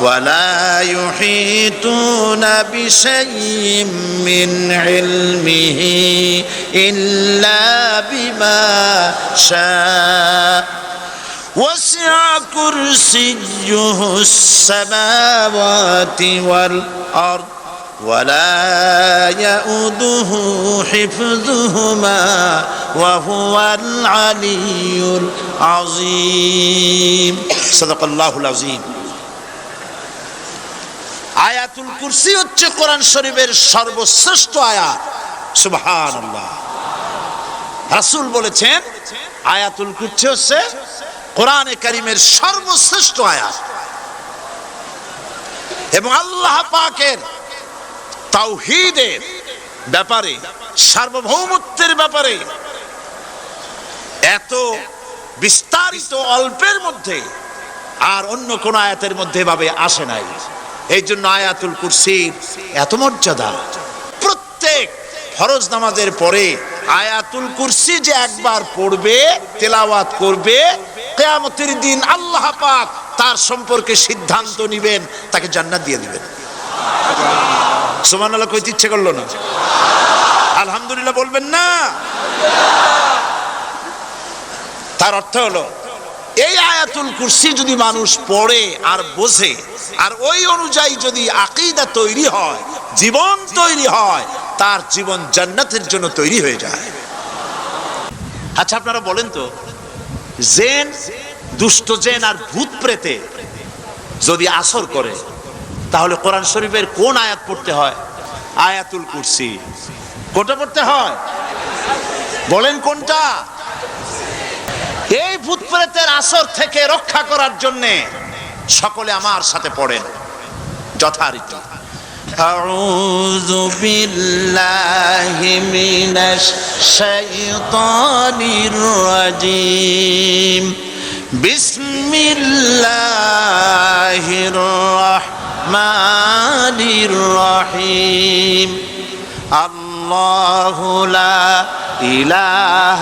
ولا يحيطون بشيء من علمه إلا بما شاء. وسع كرسيه السماوات والأرض ولا يؤده حفظهما وهو العلي العظيم. صدق الله العظيم. কুরসি হচ্ছে কোরআন শরীফের সর্বশ্রেষ্ঠ আয়াত। সুবহান রাসুল বলেছেন, আয়াতুল কুরসি হচ্ছে কোরআনে কারিমের সর্বশ্রেষ্ঠ আয়াত। এবং আল্লাহ পাকের তাওহীদের ব্যাপারে, সার্বভৌমত্বের ব্যাপারে এত বিস্তারিত অল্পের মধ্যে আর অন্য কোন আয়াতের মধ্যে ভাবে আসে নাই। এই জন্য আয়াতুল কুরসির এত মর্যাদা। প্রত্যেক ফরজ নামাজের পরে আয়াতুল কুরসি যে একবার পড়বে, তেলাওয়াত করবে, কেয়ামতের দিন আল্লাহ পাক তার সম্পর্কে সিদ্ধান্ত নিবেন, তাকে জান্নাত দিয়ে দিবেন। সুমান আল্লাহ কইতে ইচ্ছে করল না? আলহামদুলিল্লাহ বলবেন না। তার অর্থ হলো এই আয়াতুল কুরসি যদি মানুষ পড়ে আর বোঝে, আর ওই অনুযায়ী যদি আকিদা তৈরি হয়, জীবন তৈরি হয়, তার জীবন জান্নাতের জন্য তৈরি হয়ে যায়। আচ্ছা আপনারা বলেন তো, জেন, দুষ্ট জেন আর ভূত প্রেতে যদি আসর করে, তাহলে কোরআন শরীফের কোন আয়াত পড়তে হয়? আয়াতুল কুরসি। কোনটা পড়তে হয়? বলেন কোনটা? এই ভূত প্রেতের আসর থেকে রক্ষা করার জন্যে সকলে আমার সাথে পড়েন যথারীতি أعوذ بالله من الشيطان الرجيم بسم الله الرحمن الرحيم الله لا إله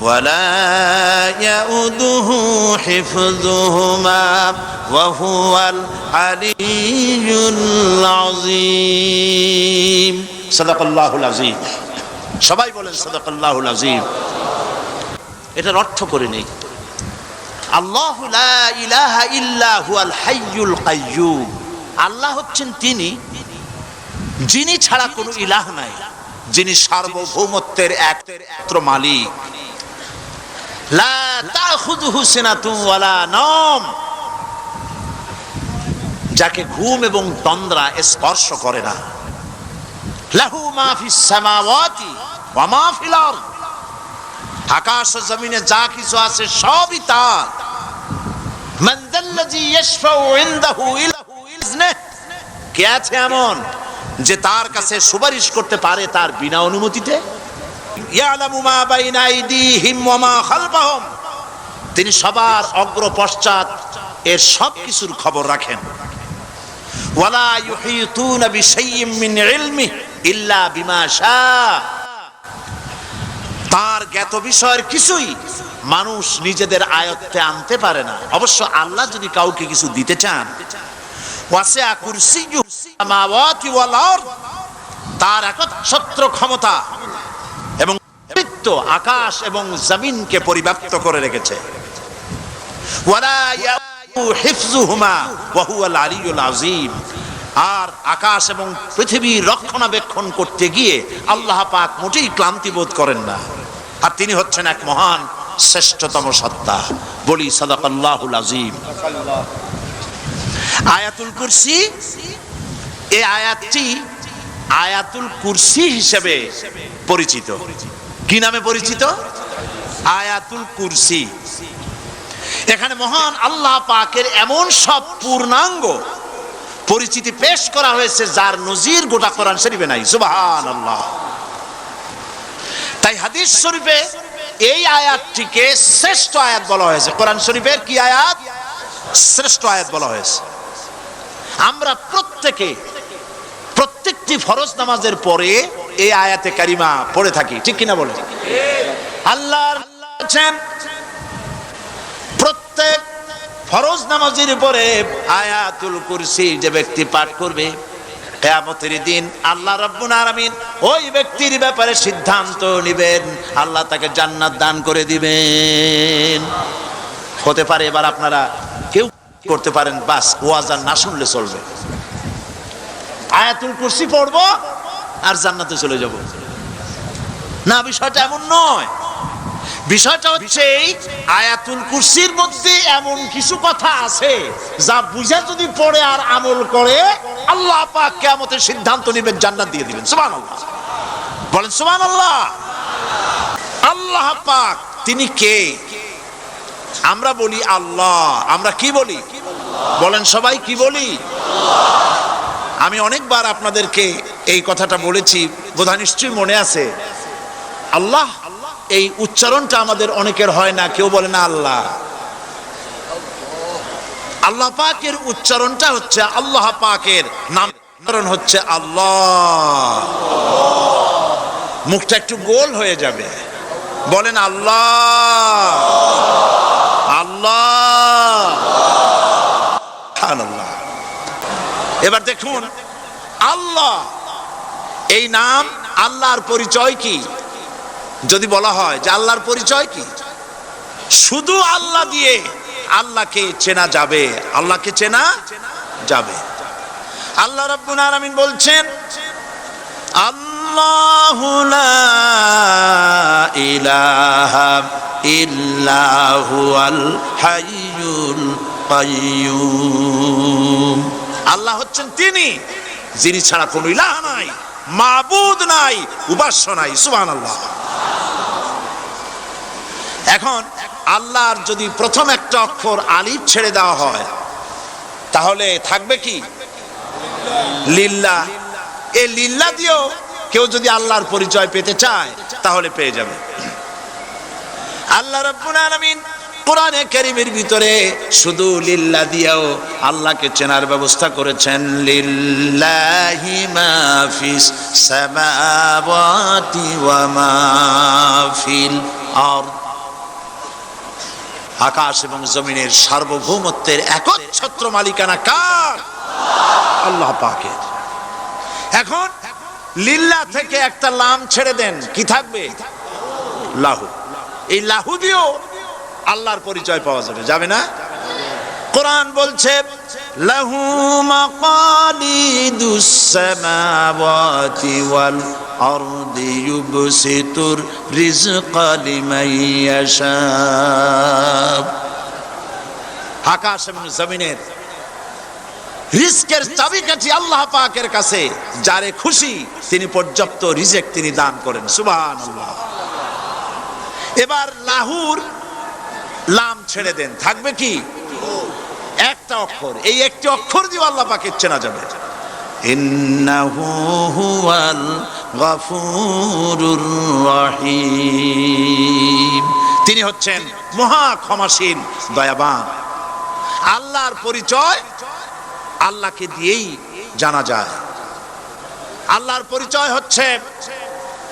ولا يؤده حفظهما وهو العلي العظيم صدق الله العظيم সবাই বলেন সদাকাল্লাহুল আজিম এটার অর্থ করে নেই আল্লাহ লা ইলাহা ইল্লা হুয়াল হাইয়ুল কাইয়্যুম আল্লাহ হচ্ছেন তিনি যিনি ছাড়া কোনো ইলাহ নাই যিনি সার্বভৌমত্বের একমাত্র মালিক যাকে ঘুম এবং তন্দ্রা স্পর্শ করে না। লাহু মা ফিস সামাওয়াতি ওয়া মা ফিল আরদ। আকাশ ও জমিনে যা কিছু আছে সবই তার। মাল্লাযী ইয়াশফাউ ইনদাহু ইল্লাহু ইজনে। কে আছে এমন যে তার কাছে সুপারিশ করতে পারে তার বিনা অনুমতিতে? তিনি সবার অগ্র পশ্চাৎ এর সব কিছুর খবর রাখেন। ওয়ালা ইল্লা তার জ্ঞাত বিষয়ের কিছুই মানুষ নিজেদের আয়ত্তে আনতে পারে না। অবশ্য আল্লাহ যদি কাউকে কিছু দিতে চান তার একচ্ছত্র ক্ষমতা আকাশ এবং জমিনকে পরিব্যাপ্ত করে রেখেছে। আর আকাশ এবং পৃথিবীর রক্ষণাবেক্ষণ করতে গিয়ে আল্লাহ পাক মোটেই ক্লান্তি বোধ করেন না। আর তিনি হচ্ছেন এক মহান, শ্রেষ্ঠতম সত্তা। বলি সাদাকাল্লাহুল আযীম। আয়াতুল কুরসি? এই আয়াতটি আয়াতুল কুরসি হিসেবে পরিচিত। কি নামে পরিচিত? আয়াতুল কুরসি। এখানে মহান আল্লাহ পাকের এমন সব পূর্ণাঙ্গ পরিচিতি পেশ করা হয়েছে, যার নজির গোটা কোরআন শরীফে নাই। সুবাহান আল্লাহ তাই হাদিস শরীফে এই আয়াতটিকে শ্রেষ্ঠ আয়াত বলা হয়েছে। কোরআন শরীফের কি আয়াত? শ্রেষ্ঠ আয়াত বলা হয়েছে। আমরা প্রত্যেকে প্রত্যেকটি ফরজ নামাজের পরে এই আয়াতে কারিমা পড়ে থাকি। ঠিক কিনা বলে আল্লাহ আছেন। প্রত্যেক ফরজ নামাজের পরে আয়াতুল কুরসি যে ব্যক্তি পাঠ করবে, কেয়ামতের দিন আল্লাহ রাব্বুল আলামিন ওই ব্যক্তির ব্যাপারে সিদ্ধান্ত নেবেন। আল্লাহ তাকে জান্নাত দান করে দিবেন। হতে পারে এবার আপনারা কেউ করতে পারেন, বাস ওয়াজ আর না শুনলে চলবে। আয়াতুল কুরসি পড়ব আর জান্নাতে চলে যাব। না, বিষয়টা এমন নয়। বিষয়টা হচ্ছে এই আয়াতুল কুরসির মধ্যে এমন কিছু কথা আছে যা বুঝে যদি পড়ে আর আমল করে, আল্লাহ পাক কিয়ামতের সিদ্ধান্ত নেবেন, জান্নাত দিয়ে দিবেন। সুবহানাল্লাহ। বলেন, সুবহানাল্লাহ। আল্লাহ পাক, তিনি কে? আমরা বলি আল্লাহ। আমরা কি বলি? বলেন সবাই কি বলি? আমি অনেকবার আপনাদেরকে এই কথাটা বলেছি, বোধহয় নিশ্চয়ই মনে আছে। আল্লাহ, এই উচ্চারণটা আমাদের অনেকের হয় না, কেউ বলে না আল্লাহ। আল্লাহ পাকের উচ্চারণটা হচ্ছে আল্লাহ পাকের নাম। উচ্চারণ হচ্ছে আল্লাহ। মুখটা একটু গোল হয়ে যাবে। বলেন আল্লাহ। আল্লাহ। আল্লাহ এবার দেখুন, আল্লাহ, এই নাম আল্লাহর পরিচয় কি? যদি বলা হয় যে আল্লাহর পরিচয় কি? শুধু আল্লাহ দিয়ে আল্লাহকে চেনা যাবে, আল্লাহকে চেনা যাবে। আল্লাহ রাব্বুল আলামিন বলছেন, আল্লাহু লা ইলাহা ইল্লাহু আল হাইয়ুল কাইয়্যুম আল্লাহ হচ্ছেন তিনি, যিনি ছাড়া কোনো ইলাহ নাই, মাবুদ নাই, উপাস্য নাই, সুবহানাল্লাহ। এখন আল্লাহর যদি প্রথম একটা অক্ষর আলিফ ছেড়ে দেওয়া হয়, তাহলে থাকবে কি? লিল্লা এ লিল্লা দিয়েও কেউ যদি আল্লাহর পরিচয় পেতে চায়, তাহলে পেয়ে যাবে। আল্লাহ রাব্বুল আলামিন কোরআনে কারীমের ভিতরে শুধু লিল্লা দিয়াও আল্লাহকে চেনার ব্যবস্থা করেছেন, লিল্লাহি মা ফিস সামাওয়াতি ওয়া মা ফিল আরদ। আকাশ এবং জমিনের সার্বভৌমত্বের একচ্ছত্র মালিকানা কার? আল্লাহ পাকের। এখন লিল্লা থেকে একটা লাম ছেড়ে দেন, কি থাকবে? লাহু। এই লাহু দিয়েও আল্লাহর পরিচয় পাওয়া যাবে। যাবে না? কোরআন বলছে, লাহু মাকালিদুস সামাওয়াতি ওয়াল ইউবসিতুর রিজকা লিমান ইয়াশা। আকাশ এবং জমিনের রিস্কের চাবিকাঠি আল্লাহ পাকের কাছে, যারে খুশি তিনি পর্যাপ্ত রিজেক তিনি দান করেন। সুবহানাল্লাহ। এবার লাহুর লাম ছেড়ে দেন। থাকবে কি? একটা অক্ষর। এই একটি অক্ষর দিয়ে আল্লাহ পাকে চেনা যাবে তিনি হচ্ছেন মহা ক্ষমাসীন, দয়াবান। আল্লাহর পরিচয় আল্লাহকে দিয়েই জানা যায়। আল্লাহর পরিচয় হচ্ছে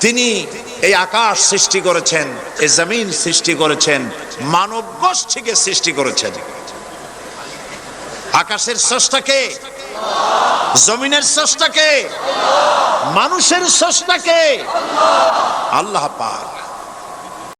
তিনি এই আকাশ সৃষ্টি করেছেন, এই জমিন সৃষ্টি করেছেন, মানব গোষ্ঠীকে সৃষ্টি করেছেন। আকাশের স্রষ্টাকে, জমিনের স্রষ্টাকে, মানুষের স্রষ্টাকে আল্লাহ পাক